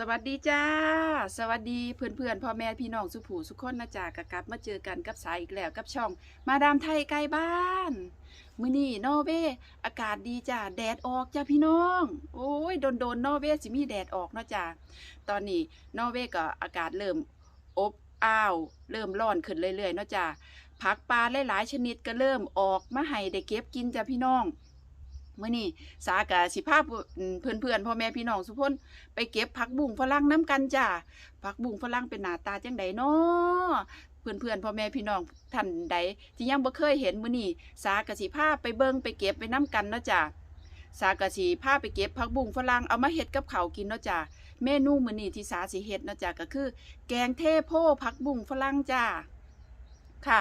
สวัสดีจ้า สวัสดีเพื่อนเพื่อนๆพ่อแม่พี่น้องสุผูสุขคนนะจ๊ะกะกลับมาเจอกันกับสายอีกแล้วกับช่อง มาดามไทยใกล้บ้าน มื้อนี้นอเวอากาศดีจ้าแดดออกจ้าพี่น้อง โอ้ยโดนโดนนอเวสิมีแดดออกเนาะจ้าตอนนี้นอเวก็อากาศเริ่มอบอ้าวเริ่มร้อนขึ้นเรื่อยๆเนาะจ้าผักปลาหลายๆชนิดก็เริ่มออกมาให้ได้เก็บกินจ้าพี่น้อง มื้อนี้สากะสิพาเพื่อนเพื่อนพ่อแม่พี่น้องสุพนไปเก็บผักบุ้งฝรั่งน้ำกันจ้าผักบุ้งฝรั่งเป็นหน้าตาจังใดเนาะเพื่อนเพื่อนพ่อแม่พี่น้องท่านใดที่ยังบ่เคยเห็นมื้อนี้สากะสิพาไปเบิงไปเก็บไปน้ำกันเนาะจ้าสากะสิพาไปเก็บผักบุ้งฝรั่งเอามาเฮ็ดกับเขากินเนาะจ้าเมนูมื้อนี้ที่สาสิเฮ็ดเนาะจ้าก็คือ แกงเทโพผักบุ้งฝรั่งจ้าค่ะ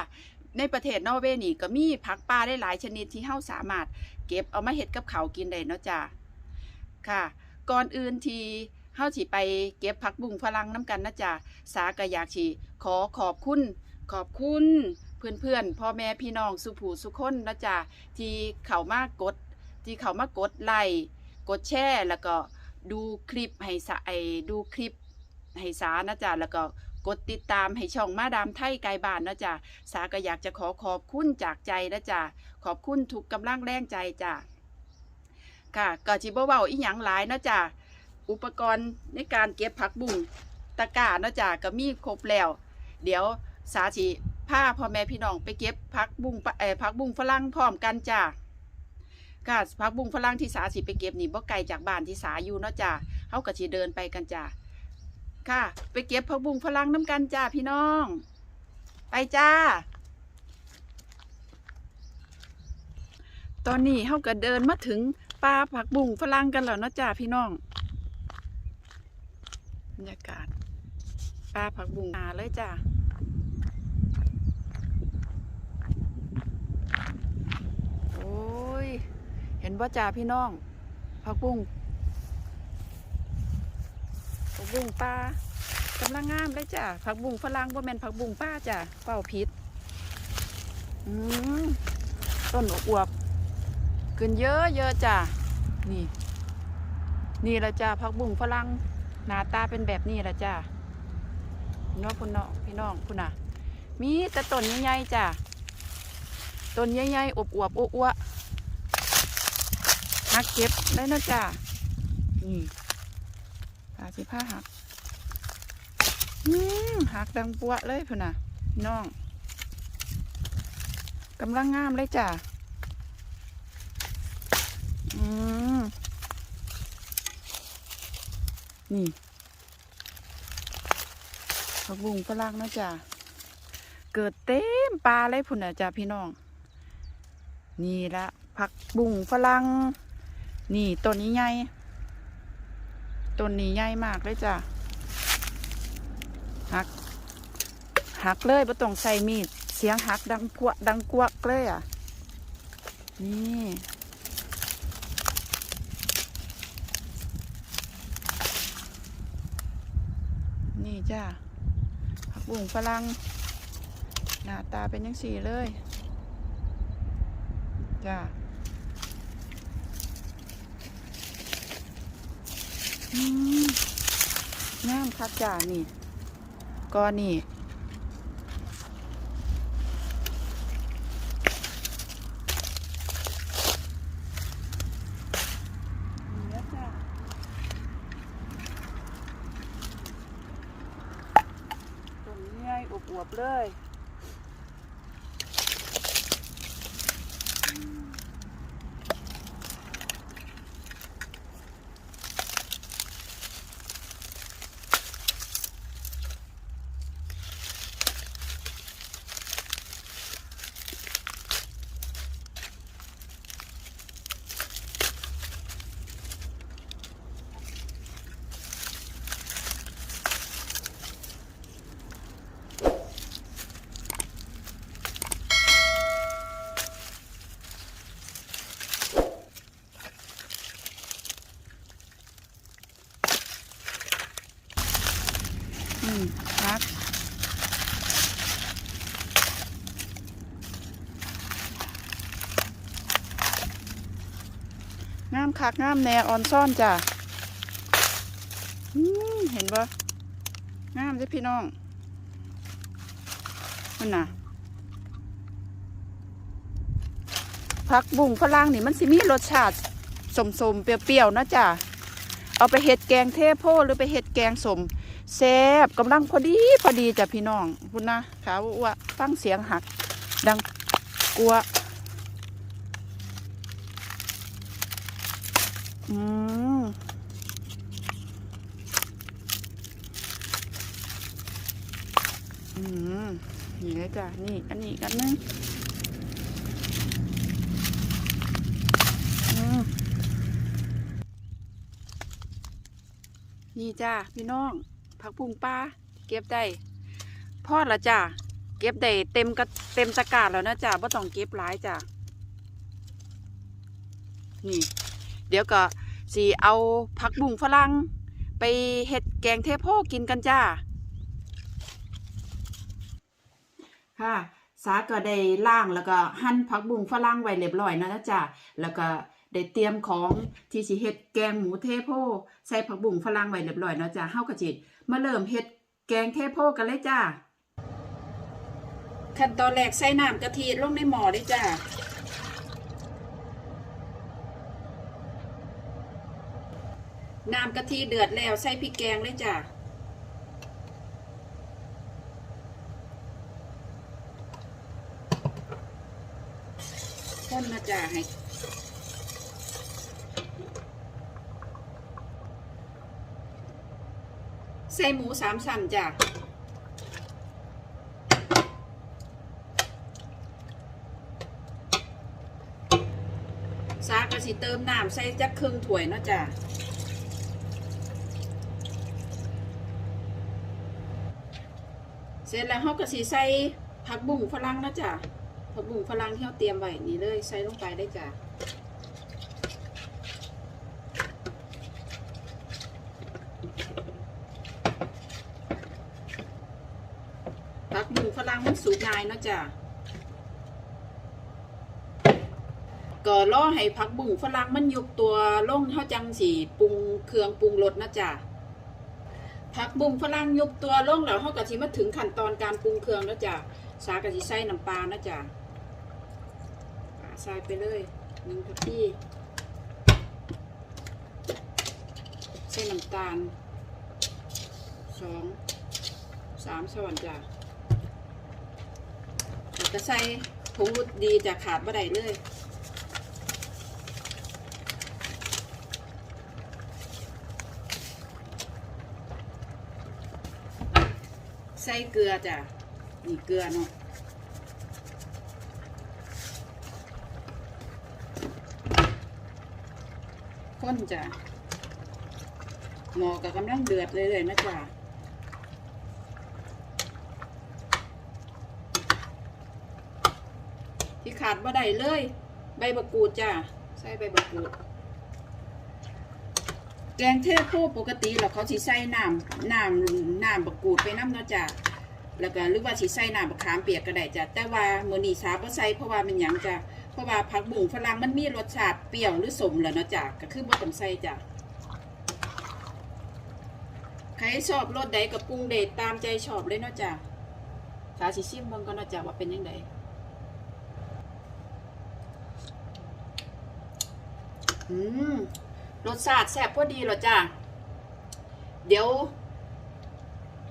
ในประเทศนอร์เวย์นี่ก็มีผักปลาได้หลายชนิดที่เฮาสามารถเก็บเอามาเฮ็ดกับเขากินได้เนาะจ้าค่ะ ก่อนอื่นทีเฮาสิไปเก็บผักบุ้งฝรั่งน้ำกันนะจ๊ะสาก็อยากสิขอขอบคุณขอบคุณเพื่อนๆพ่อแม่พี่น้องสุผูสุคนนะจ๊ะที่เข้ามากด ที่เข้ามากดไลค์กดแชร์แล้วก็ดูคลิปให้สาไอดูคลิปให้สานะจ๊ะแล้วก็ กดติดตามให้ช่องมาดามไทยไกลบ้านนะจ๊ะสาก็อยากจะขอขอบคุณจากใจนะจ๊ะขอบคุณทุกกำลังแรงใจจ้ะค่ะก็จิบ่เว้าอีหยังหลายนะจ้ะอุปกรณ์ในการเก็บผักบุ้งตะกร้าเนาะจ้ะก็มีครบแล้ว เดี๋ยวสาธิพาพ่อแม่พี่น้องไปเก็บผักบุ้งเอ่อผักบุ้งฝรั่งพร้อมกันจ้ะค่ะผักบุ้งฝรั่งที่สาสิไปเก็บนี่บ่ไกลจากบ้านที่สาอยู่เนาะจ้ะเฮาก็สิเดินไปกันจ้ะ ค่ะ ไปเก็บผักบุ้งฝรั่งน้ำกันจ้ะพี่น้อง ไปจ้า ตอนนี้เฮาก็เดินมาถึงป่าผักบุ้งฝรั่งกันแล้วเนาะจ้าพี่น้องบรรยากาศป่าผักบุ้งหาเลยจ้าโอ้ย เห็นว่าจ้าพี่น้องผักบุ้ง บุ้งป่ากำลังงามเลยจ้าผักบุ้งฝรั่งบ่แมนผักบุ้งป้าจ้าเป้าผิดอืมต้นอวบขึ้นเยอะเยอะจ้ะนี่ นี่ละจ้าผักบุ้งฝรั่งหน้าตาเป็นแบบนี้ละจ้าเนาะคุณเนาะพี่น้องคุณน่ะ มีแต่ต้นใหญ่ๆจ้ะต้นใหญ่ๆอบอวบอ้วๆหักเก็บได้นะจ้านี่ ตาสิผ้าหักอืมหักดังปัวเลยพุ่นน่ะน้องกำลังงามเลยจ้าอืมนี่ผักบุ้งฝรั่งนะจ๊ะเกิดเต็มปลาเลยพุ่นนะจ๊ะพี่น้อง นี่ละผักบุ้งฝรั่งนี่ต้นนี้ใหญ่ ต้นนี้ใหญ่มากเลยจ้ะหักหักเลยบ่ต้องใส่มีด เสียงหักดังกวดังกวกเลยอะ นี่นี่จ้าผักบุ้งฝรั่งหน้าตาเป็นยังสี่เลย จ้าอืม งามคักจ้านี่ก็นี่นี่แล้วจ้าตรงนี้ไงอวบๆเลย อืมรับงามคักงามแนออนซ่อนจ้ะเห็นบ่งามเลยพี่น้องมันน่ะผักบุ้งฝรั่งนี่มันสิมีรสชาติสมๆเปรี้ยวๆนะจ้ะเอาไปเห็ดแกงเทโพหรือไปเห็ดแกงสม แซ่บกำลังพอดีพอดีจ้ะพี่น้องคุณนะขาวว่าฟังเสียงหัก ดังกลัวอืมอืมนี่เลยจ้ะนี่อันนี้กันนึงอืมนี่จ้าพี่น้อง ผักบุ้งปลาเก็บได้พอดละจ้าเก็บได้เต็มกระเต็มตะกร้าแล้วนะจ้าบ่ต้องเก็บหลายจ้านี่ เดี๋ยวก็สีเอาผักบุ้งฝรั่งไปเฮ็ดแกงเทโพกินกันจ้าค่ะสาก็ได้ล่างแล้วก็หั่นผักบุ้งฝรั่งไว้เรียบร้อยนะจ้าแล้วก็ได้เตรียมของที่สิเฮ็ดแกงหมูเทโพใส่ผักบุ้งฝรั่งไว้เรียบร้อยเนาะจ้าเฮาก็จิ มาเริ่มเฮ็ดแกงเทโพกันเลยจ้า ขั้นตอนแรกใส่น้ำกะทิลงในหม้อเลยจ้าน้ำกะทิเดือดแล้วใส่พริกแกงเลยจ้ะคนนะจ้ะให้ ใส่หมูสามชั้นจ้ะซากก็สิเติมน้ำใส่จักครึ่งถ้วยเนาะจ้ะเสร็จแล้วเราก็สิใส่ผักบุ้งฝรั่งนะจ๊ะผักบุ้งฝรั่งที่เราเตรียมไว้นี่เลยใส่ลงไปได้จ้ะผักบุ้งฝรั่งมันสุกง่ายเนาะจ้ะก็รอให้ผักบุ้งฝรั่งมันยุบตัวลงเท่าจังสีปรุงเครื่องปรุงรสนะจ๊ะผักบุ้งฝรั่งยุบตัวลงแล้วเขาก็สิมาถึงขั้นตอนการปรุงเครื่องแล้วจ้ะสากะสิใส่น้ำปลานะจ้ะใส่ไปเลยหนึ่งทัพพีใส่น้ำตาลสองสามช้อนจ้ะ แล้วก็ใส่ผงรสดีจะขาดบ่ได้เลยใส่เกลือจ้ะนี่เกลือเนาะข้นจ้ะหมอกับกำลังเดือดเลยเลยนะจ้ะ ขาดบ่ได้เลย ใบมะกูดจ้ะใส่ใบมะกูดแกงเทโพปกติแล้วเขาสิใส่น้ำน้ำน้ำบะกูดไปน้ำเนาะจ้ะแล้วก็หรือว่าสิใส่น้ำบะขามเปียกก็ได้จ้ะแต่ว่ามื้อนี้สาบ่ใส่เพราะว่ามันหยังจ้ะเพราะว่าผักบุ้งฝรั่งมันมีรสชาติเปรี้ยวหรือสมแล้วเนาะจ้ะก็คือบ่ต้องใส่จ้ะใครชอบรสใดก็ปรุงเดชตามใจชอบเลยเนาะจ้ะสาสิชิมเบิ่งก่อนเนาะจ้ะว่าเป็นยังไง อืมรสชาติแซ่บพอดีหรอจ้าเดี๋ยว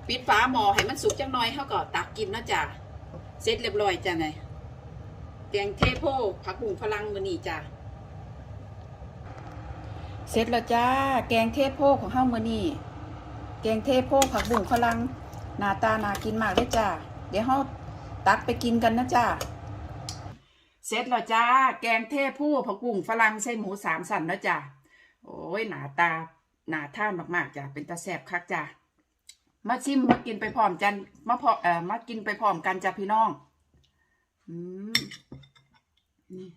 ปิดฝาหม้อให้มันสุกจังน้อยเขาก็ตักกินนะจ้าเสร็จเรียบร้อยจ้าไงแกงเทโพผักบุ้งฝรั่งมือนี่จ้าเสร็จแล้วจ้า แกงเทโพของเฮามือนี่แกงเทโพผักบุ้งฝรั่งหน้าตาน่ากินมากเลยจ้าเดี๋ยวเฮาตักไปกินกันนะจ้า เสร็จแล้วจ้า แกงเทพผู้ผักบุ้งฝรั่งใส่หมูสามสันแล้วจ้าโอ้ยหนาตาหนาท่านมากๆจ้ะเป็นตาแสบคักจ้ามาชิมมากินไปพร้อมกันมาพอเอ่อมากินไปพร้อมกันจ้ะพี่น้องอืมนี่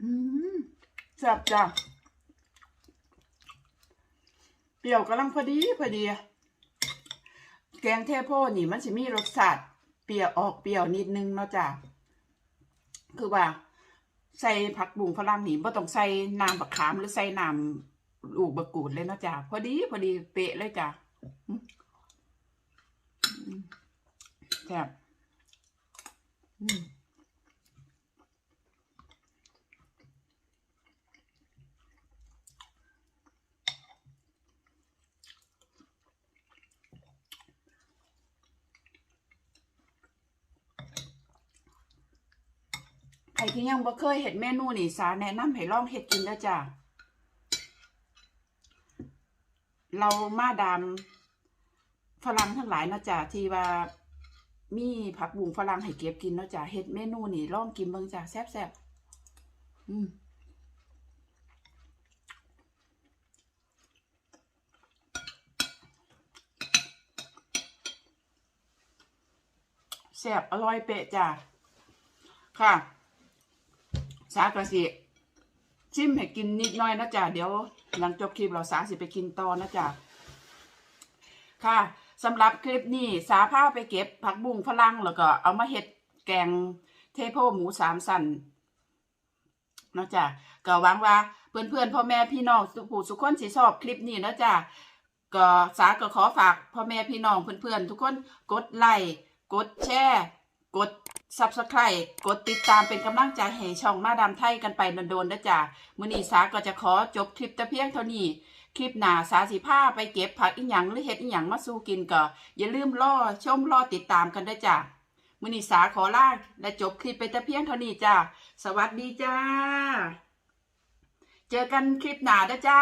อืมแซ่บจ้ะเปรี้ยวกำลังพอดีพอดี แกงเทโพนี่มันจะมีรสชาติเปรี้ยวออกเปรี้ยวนิดนึงเนาะจ้ะคือว่า ใส่ผักบุ้งฝรั่งนี่บ่ต้องใส่น้ำบักขามหรือใส่น้ำลูกบะกูดเลยเนาะจ้ะพอดีพอดีเป๊ะเลยจ้ะแซ่บ รที่ยังบ่เคยเห็ดเมนูนี่สาแนะนำให้ลองเฮ็ดกินเด้จ้ะเรามาดามฝรั่งทั้งหลายนะจ้ะที่ว่ามีผักบุ้งฝรั่งให้เก็บกินนะจ้ะเฮ็ดเมนูนี่ลองกินเบิ่งจ้ะแซ่บๆอืมแซ่บอร่อยเป๊ะจ้ะค่ะ สากระสิชิมให้กินนิดหน่อยนะจ๊ะเดี๋ยวหลังจบคลิปเราสาสิไปกินต่อนะจ๊ะค่ะสำหรับคลิปนี้สาผ้าไปเก็บผักบุ้งฝรั่งแล้วก็เอามาเฮ็ดแกงเทโพหมูสามสันนะจ๊ะก็หวังว่าเพื่อนๆพ่อแม่พี่น้องสุผู้สุกคนสิชอบคลิปนี้นะจ๊ะก็สาก็ขอฝากพ่อแม่พี่น้องเพื่อนๆทุกคนกดไลค์กดแชร์ กด Subscribe กดติดตามเป็นกำลังใจให้ช่องมาดามไทยกันไปโดนๆนะจ๊ะมื้อนี้สาก็จะขอจบคลิปแต่เพียงเท่านี้ คลิปหน้าสาสิผ้าไปเก็บผักอีหยังหรือเฮ็ดอีหยังมาสู้กินก็อย่าลืมรอชมรอติดตามกันด้วยจ้ะมื้อนี้สาขอลาและจบคลิปไปแต่เพียงเท่านี้จ้ะสวัสดีจ้า เจอกันคลิปหน้าด้อจ้า